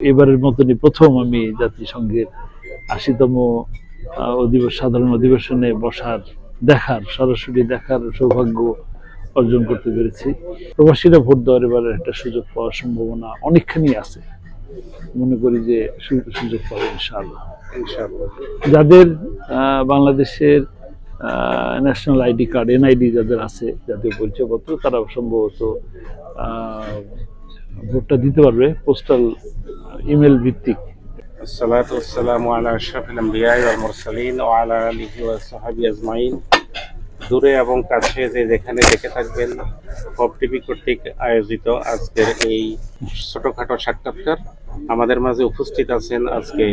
এবারের মতনই প্রথম আমি জাতিসংঘের আশিতম অধিবেশ সাধারণ অধিবেশনে বসার দেখার সরাসরি দেখার সৌভাগ্য অর্জন করতে পেরেছি। প্রবাসীরা ভোট দেওয়ার এবারে একটা সুযোগ পাওয়ার সম্ভাবনা অনেকখানি আছে। মনে করি যে সুযোগ পাবে ইনশাআল্লাহ। যাদের আহ, বাংলাদেশের ন্যাশনাল আইডি কার্ড এনআইডি যাদের আছে জাতীয় পরিচয়পত্র তারা সম্ভবত আহ, ভোটটা দিতে পারবে পোস্টাল ইমেল ভিত্তিক الصلاة والسلام على أشرف الأنبياء والمرسلين وعلى آله وصحبه أجمعين দূরে এবং কাছে যে যেখানে দেখে থাকবেন পপ টিভি কর্তৃক আয়োজিত আজকের এই ছোটখাটো সাক্ষাৎকার আমাদের মাঝে উপস্থিত আছেন আজকে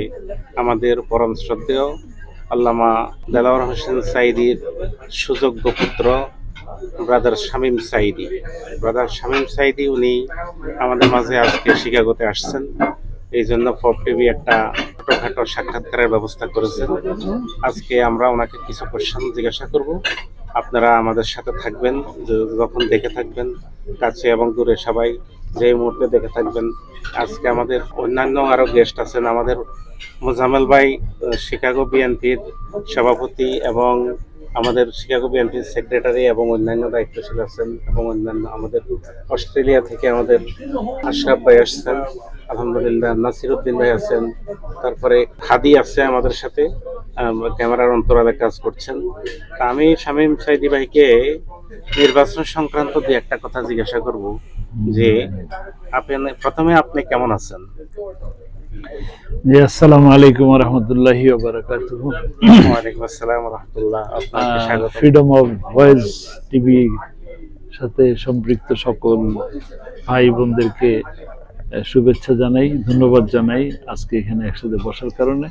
আমাদের পরম শ্রদ্ধেয় আল্লামা দেলাওয়ার হোসেন সাইদির সুযোগ্য পুত্র ব্রাদার শামীম সাইদি ব্রাদার শামীম সাইদি উনি আমাদের মাঝে আজকে শিকাগোতে আসছেন। এই জন্য পপ টিভি একটা ছোটখাটো সাক্ষাৎকারের ব্যবস্থা করেছেন। আজকে আমরা ওনাকে কিছু কোশ্চেন জিজ্ঞাসা করব। আপনারা আমাদের সাথে থাকবেন যখন দেখে থাকবেন কাছে এবং দূরে সবাই যে মুহূর্তে দেখে থাকবেন। আজকে আমাদের অন্যান্য আরও গেস্ট আছেন, আমাদের মোজামেল ভাই শিকাগো বিএনপির সভাপতি এবং আমাদের শিকাগো বিএনপির সেক্রেটারি এবং অন্যান্য দায়িত্বশীল আছেন এবং অন্যান্য আমাদের অস্ট্রেলিয়া থেকে আমাদের আশরাফ ভাই আসছেন, আলহামদুলিল্লাহ। নাসির উদ্দিন ভাই আছেন, তারপরে হাদি আছে আমাদের সাথে ক্যামেরার অন্তরালে কাজ করছেন। তা আমি শামীম সাইদি ভাইকে নির্বাচন সংক্রান্ত দু একটা কথা জিজ্ঞাসা করব যে, আপনি, প্রথমে আপনি কেমন আছেন? জি আসসালামু আলাইকুম রহমতুল্লাহি বারাকাতুহ ওয়ালাইকুম আসসালাম রহমতুল্লাহ আপনাকে স্বাগত ফ্রিডম অফ ভয়েস টিভি সাথে সম্পৃক্ত সকল ভাই বোনদেরকে শুভেচ্ছা জানাই ধন্যবাদ জানাই আজকে এখানে একসাথে বসার কারণে।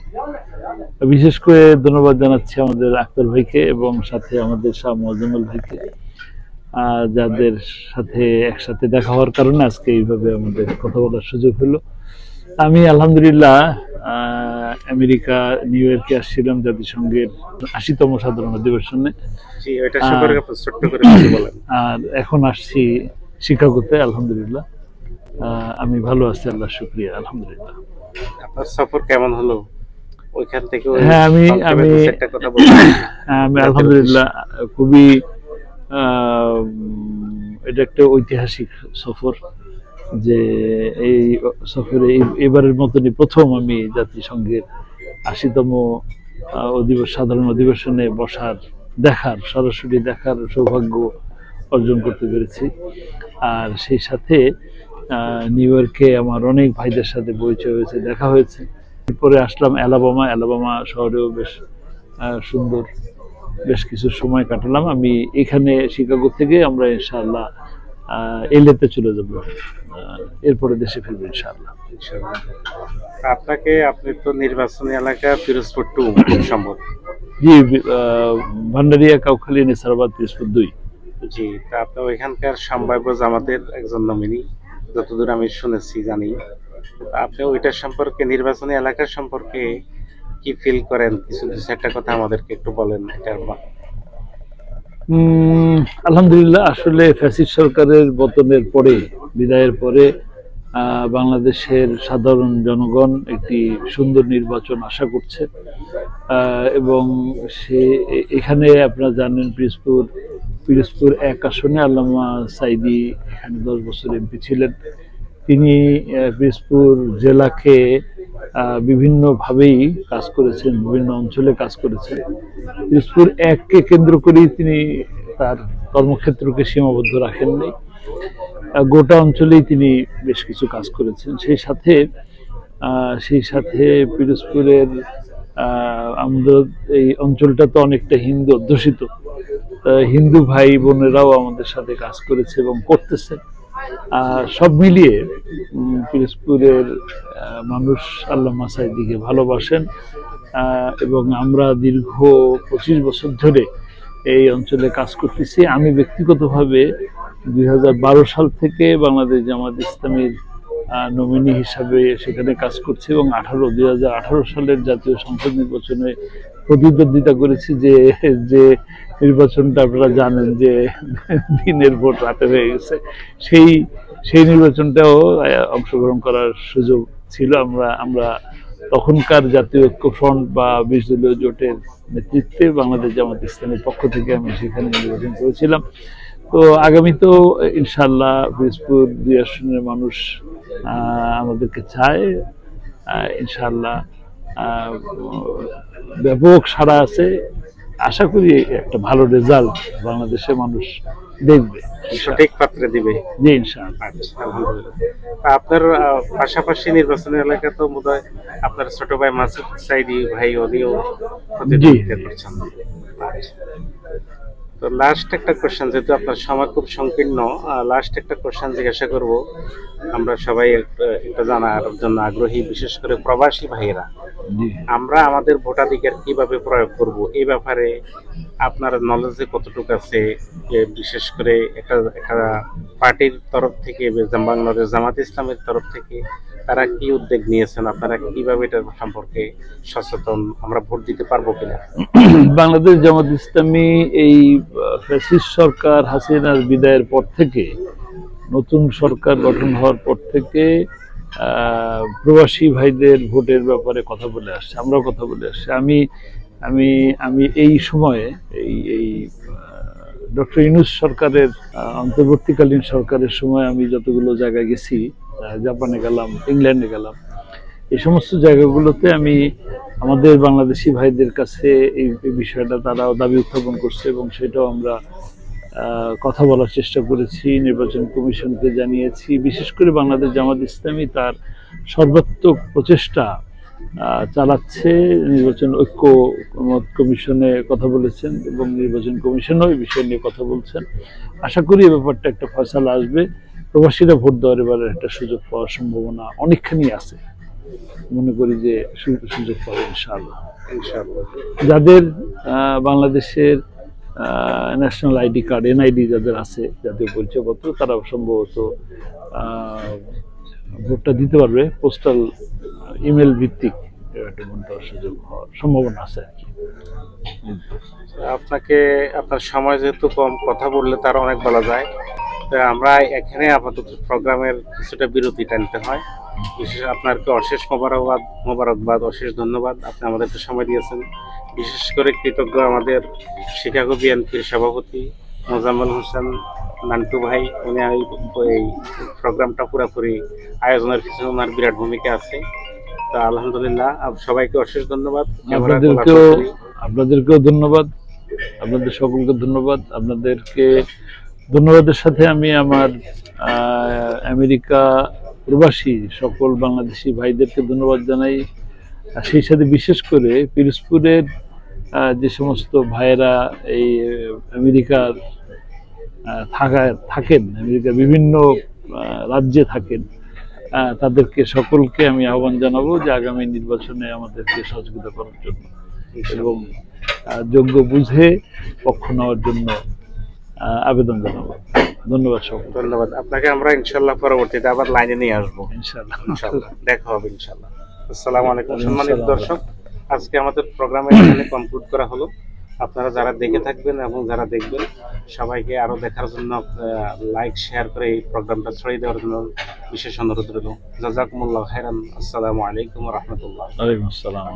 বিশেষ করে ধন্যবাদ জানাচ্ছি আমাদের আক্তার ভাইকে এবং সাথে আমাদের শাহ মজামল ভাইকে যাদের সাথে একসাথে দেখা হওয়ার কারণে আজকে এইভাবে আমাদের কথা বলার সুযোগ হলো। আমি আলহামদুলিল্লাহ আমেরিকা নিউ ইয়র্কে আসছিলাম জাতিসংঘের আশিতম সাধারণ অধিবেশনে। আর এখন আসছি শিকাগোতে আলহামদুলিল্লাহ। আমি ভালো আছি আল্লাহ শুক্রিয়া আলহামদুলিল্লাহ। আপনার সফর কেমন হলো? ওইখান থেকে হ্যাঁ, আমি- আমি- বলবেন আমি আলহামদুলিল্লাহ খুবই আহ, এটা একটা ঐতিহাসিক সফর। যে এই সফরে এবারের মতনই প্রথম আমি জাতিসংঘের আশিতম অধিবেশ, সাধারণ অধিবেশনে বসার, দেখার, সরাসরি দেখার সৌভাগ্য অর্জন করতে পেরেছি। আর সেই সাথে নিউ ইয়র্কে আমার অনেক ভাইদের সাথে পরিচয় হয়েছে, দেখা হয়েছে। এরপরে আসলাম অ্যালাবামা অ্যালাবামা শহরেও বেশ সুন্দর, বেশ কিছু সময় কাটালাম। আমি এখানে শিকাগো থেকে আমরা ইনশাআল্লাহ এলেতে চলে যাব এরপরে দেশে ফিরবো ইনশাআল্লাহ। আপনাকে আপনি তো নির্বাচনী এলাকা পিরোজপুর টু সম্ভব। জি ভান্ডারিয়া কাউখালী নেসারাবাদ পিসপুর দুই। জি তা আপনি ওইখানকার সম্ভাব্য জামাতের একজন নমিনি যতদূর আমি শুনেছি জানি। আপনি ওইটার সম্পর্কে নির্বাচনী এলাকার সম্পর্কে কি ফিল করেন? কিছু কিছু একটা কথা আমাদেরকে একটু বলেন এটার আলহামদুলিল্লাহ, আসলে ফ্যাসিস্ট সরকারের পতনের পরে, বিদায়ের পরে বাংলাদেশের সাধারণ জনগণ একটি সুন্দর নির্বাচন আশা করছে। এবং সে এখানে আপনারা জানেন পিরোজপুর পিরোজপুর এক আসনে আল্লামা সাইদি এখানে দশ বছর এমপি ছিলেন। তিনি পিরোজপুর জেলাকে বিভিন্নভাবেই কাজ করেছেন, বিভিন্ন অঞ্চলে কাজ করেছেন। পিরোজপুর এককে কেন্দ্র করেই তিনি তার কর্মক্ষেত্রকে সীমাবদ্ধ রাখেননি গোটা অঞ্চলেই তিনি বেশ কিছু কাজ করেছেন। সেই সাথে সেই সাথে পিরোজপুরের আমাদের এই অঞ্চলটা তো অনেকটা হিন্দু অধ্যুষিত। হিন্দু ভাই বোনেরাও আমাদের সাথে কাজ করেছে এবং করতেছে। সব মিলিয়ে পিরোজপুরের মানুষ আল্লাহ মাসাইদিকে ভালোবাসেন এবং আমরা দীর্ঘ পঁচিশ বছর ধরে এই অঞ্চলে কাজ করতেছি। আমি ব্যক্তিগতভাবে দুই হাজার বারো সাল থেকে বাংলাদেশ জামাত ইসলামীর নমিনি হিসাবে সেখানে কাজ করছি এবং আঠারো, দুই সালের জাতীয় সংসদ নির্বাচনে প্রতিদ্বন্দ্বিতা করেছি যে যে নির্বাচনটা আপনারা জানেন যে দিনের ভোট রাতে হয়ে গেছে। সেই সেই নির্বাচনটাও অংশগ্রহণ করার সুযোগ ছিল, আমরা আমরা তখনকার জাতীয় ঐক্য ফ্রন্ট বা বিশ দলীয় জোটের নেতৃত্বে বাংলাদেশ জামাত ইসলামের পক্ষ থেকে আমি সেখানে নির্বাচন করেছিলাম। তো আগামীতেও ইনশাল্লাহ পিরোজপুর দুই আসনের মানুষ আমাদেরকে চায় ইনশাল্লাহ ব্যাপক সাড়া আছে। আশা করি একটা ভালো রেজাল্ট বাংলাদেশের মানুষ দেখবে। সঠিক পাত্রে দিবে। জি ইনশাআল্লাহ। আচ্ছা, আপনার পাশাপাশি নির্বাচনী এলাকা তো বোধ আপনার ছোট ভাই মাসুদ সাইদি ভাই উনিও প্রতিদ্বন্দ্বিতা করছেন। আচ্ছা। তো লাস্ট একটা কোশ্চেন যেহেতু আপনার সময় খুব সংকীর্ণ লাস্ট একটা কোশ্চেন জিজ্ঞাসা করব। আমরা সবাই একটা জানার জন্য আগ্রহী বিশেষ করে প্রবাসী ভাইয়েরা। আমরা আমাদের ভোটাধিকার কীভাবে প্রয়োগ করব? এ ব্যাপারে আপনার নলেজে কতটুকু আছে? বিশেষ করে একটা একটা পার্টির তরফ থেকে বাংলাদেশ জামাত ইসলামের তরফ থেকে তারা কি উদ্যোগ নিয়েছেন? আপনারা কীভাবে এটার সম্পর্কে সচেতন আমরা ভোট দিতে পারব কিনা? বাংলাদেশ জামাত ইসলামী এই ফ্যাসিস্ট সরকার হাসিনার বিদায়ের পর থেকে নতুন সরকার গঠন হওয়ার পর থেকে প্রবাসী ভাইদের ভোটের ব্যাপারে কথা বলে আসছে, আমরাও কথা বলে আসছি। আমি আমি আমি এই সময়ে এই এই ডক্টর ইউনুস সরকারের অন্তর্বর্তীকালীন সরকারের সময় আমি যতগুলো জায়গায় গেছি জাপানে গেলাম, ইংল্যান্ডে গেলাম, এই সমস্ত জায়গাগুলোতে আমি আমাদের বাংলাদেশি ভাইদের কাছে এই বিষয়টা তারাও দাবি উত্থাপন করছে এবং সেটাও আমরা কথা বলার চেষ্টা করেছি নির্বাচন কমিশনকে জানিয়েছি বিশেষ করে বাংলাদেশ জামাত ইসলামী তার সর্বাত্মক প্রচেষ্টা চালাচ্ছে। নির্বাচন ঐক্য মত কমিশনে কথা বলেছেন এবং নির্বাচন কমিশনও এই বিষয় নিয়ে কথা বলছেন। আশা করি এ ব্যাপারটা একটা ফয়সালা আসবে। প্রবাসীরা ভোট দেওয়ার এবারে একটা সুযোগ পাওয়ার সম্ভাবনা অনেকখানি আছে। মনে করি যে সুযোগ পাবে ইনশাআল্লাহ। যাদের বাংলাদেশের ন্যাশনাল আইডি কার্ড এনআইডি যাদের আছে, জাতীয় পরিচয়পত্র, তারা সম্ভবত ভোটটা দিতে পারবে। পোস্টাল ইমেল ভিত্তিক সুযোগ হওয়ার সম্ভাবনা আছে আর কি। আপনাকে, আপনার সময় যেহেতু কম, কথা বললে তার অনেক বলা যায়। তো আমরা এখানে আপাতত প্রোগ্রামের কিছুটা বিরতি টানতে হয়। বিশেষ আপনাকে অশেষ মোবারকবাদ মোবারকবাদ অশেষ ধন্যবাদ। আপনি আমাদেরকে সময় দিয়েছেন। বিশেষ করে কৃতজ্ঞ আমাদের শিকাগো বিএনপির সভাপতি মোজাম্মেল হোসেন নান্টু ভাই। উনি এই- প্রোগ্রামটা পুরোপুরি আয়োজনের পিছনে ওনার বিরাট ভূমিকা আছে। তা আলহামদুলিল্লাহ সবাইকে অশেষ ধন্যবাদ। আপনাদেরকেও আপনাদেরকেও ধন্যবাদ। আপনাদের সকলকে ধন্যবাদ। আপনাদেরকে ধন্যবাদের সাথে আমি আমার আমেরিকা প্রবাসী সকল বাংলাদেশি ভাইদেরকে ধন্যবাদ জানাই। সেই সাথে বিশেষ করে পিরোজপুরের যে সমস্ত ভাইয়েরা এই আমেরিকার থাকা থাকেন আমেরিকার বিভিন্ন রাজ্যে থাকেন তাদেরকে সকলকে আমি আহ্বান জানাব যে আগামী নির্বাচনে আমাদেরকে সহযোগিতা করার জন্য এবং যোগ্য বুঝে পক্ষ নেওয়ার জন্য আবেদন জানাব। ধন্যবাদ সব ধন্যবাদ। আপনাকে আমরা ইনশাল্লাহ পরবর্তীতে আবার লাইনে নিয়ে আসব। ইনশাল্লাহ। দেখা হবে ইনশাল্লাহ। আসসালামু আলাইকুম সম্মানিত দর্শক আজকে আমাদের প্রোগ্রামে এখানে কমপ্লিট করা হলো। আপনারা যারা দেখে থাকবেন এবং যারা দেখবেন সবাইকে আরও দেখার জন্য লাইক শেয়ার করে এই প্রোগ্রামটা ছড়িয়ে দেওয়ার জন্য বিশেষ অনুরোধ রইল। জাজাকুমুল্লাহ খাইরান আসসালামু আলাইকুম রহমতুল্লাহ। আসসালাম।